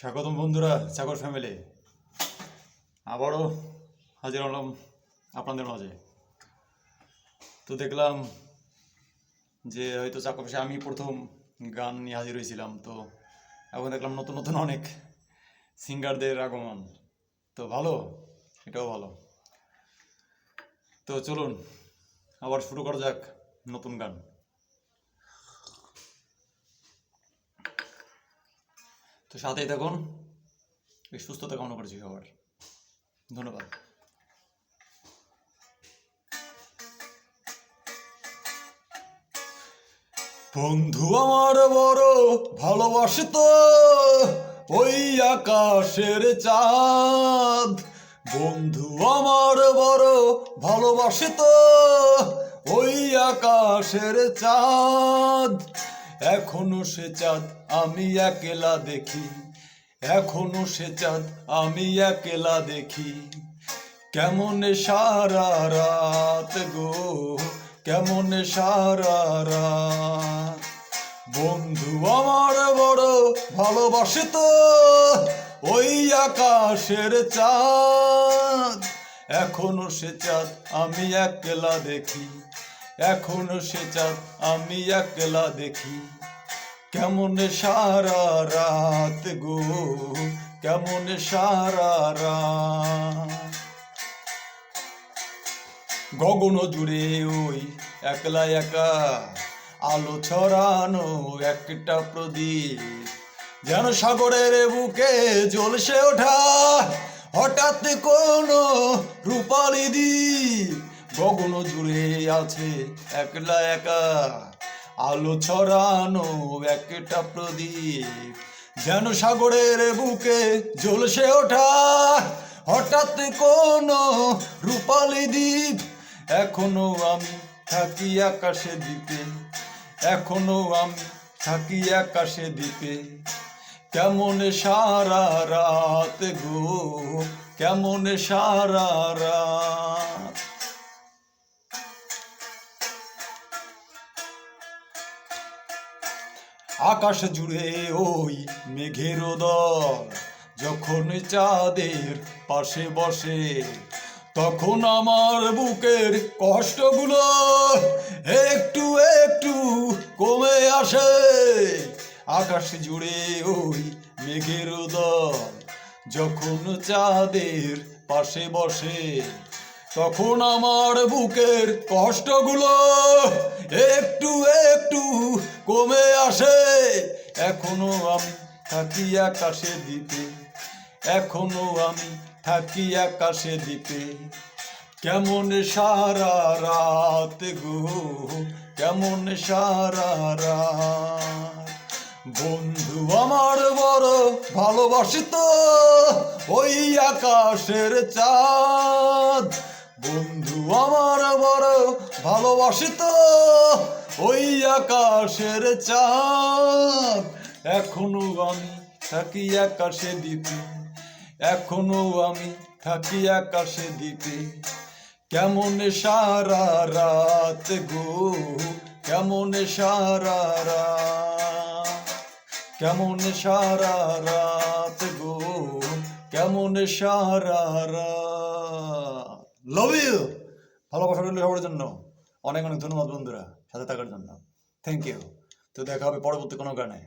স্বাগতম বন্ধুরা চাকর ফ্যামিলি আবারও হাজির হলাম আপনাদের মাঝে। তো দেখলাম যে হয়তো চাকর পেশে আমি প্রথম গান নিয়ে হাজির হয়েছিলাম, তো এখন দেখলাম নতুন নতুন অনেক সিঙ্গারদের আগমন। তো ভালো? এটাও ভালো। তো চলুন, আবার শুরু করা যাক নতুন গান। তো সাথেই থাকুন। এই সুস্থতা কামনা করছি সবার। ধন্যবাদ। বন্ধু আমার বড় ভালোবাসত ওই আকাশের চাঁদ। বন্ধু আমার বড় ভালোবাসত ওই আকাশের চাঁদ। এখনও সে চাঁদ আমি একলা দেখি। এখনও সে চাঁদ আমি একলা দেখি। কেমন সারা রাত গো, কেমন সারা রাত। বন্ধু আমার বড় ভালোবাসে তো ওই আকাশের চাঁদ। এখনও সে চাঁদ আমি একলা দেখি। এখনও সে চাঁদ আমি একলা দেখি। কেমন সারা রাত গো, কেমন সারা রাত। গগন জুড়ে ওই একলা একা, আলো ছড়ানো একটা প্রদীপ। যেন সাগরের বুকে জ্বলসে ওঠা হঠাৎ কোনো রূপালি দ্বীপ। গগন জুড়ে আছে একলা একা। আলো ছড়ানো একটা প্রদীপ। যেন সাগরের বুকে জ্বলসে ওঠা। হঠাৎ কোন রূপালি দ্বীপ। এখনও আমি থাকি আকাশে দ্বীপে। এখনও আমি থাকি আকাশে দ্বীপে। কেমন সারা রাত গো, কেমন সারা রাত। আকাশ জুড়ে ওই মেঘের দল যখন চাঁদের পাশে বসে, তখন আমার বুকের কষ্টগুলো একটু একটু কমে আসে। আকাশ জুড়ে ওই মেঘের দল যখন চাঁদের পাশে বসে তখন আমার বুকের কষ্টগুলো একটু একটু কমে আসে। এখনও আমি থাকি আকাশে দ্বীপে। এখনও আমি থাকি আকাশে দ্বীপে। কেমন সারা রাত গো, কেমন সারা রাত। বন্ধু আমার বড় ভালোবাসিত ওই আকাশের চাঁদ। বন্ধু আমার বড় ভালোবাসিত ওই আকাশের চাঁদ। এখনও আমি থাকি আকাশে দ্বীপে, এখনও আমি থাকি আকাশে দ্বীপে। কেমন সারা রাত গো, কেমন সারা রাত, কেমন সারা রাত গো, কেমন সারা রাত। লাভ ইউ ভালোবাসা রইল সবার জন্য। অনেক অনেক ধন্যবাদ বন্ধুরা সাথে থাকার জন্য। থ্যাংক ইউ তো দেখা হবে পরবর্তী কোনো গানে।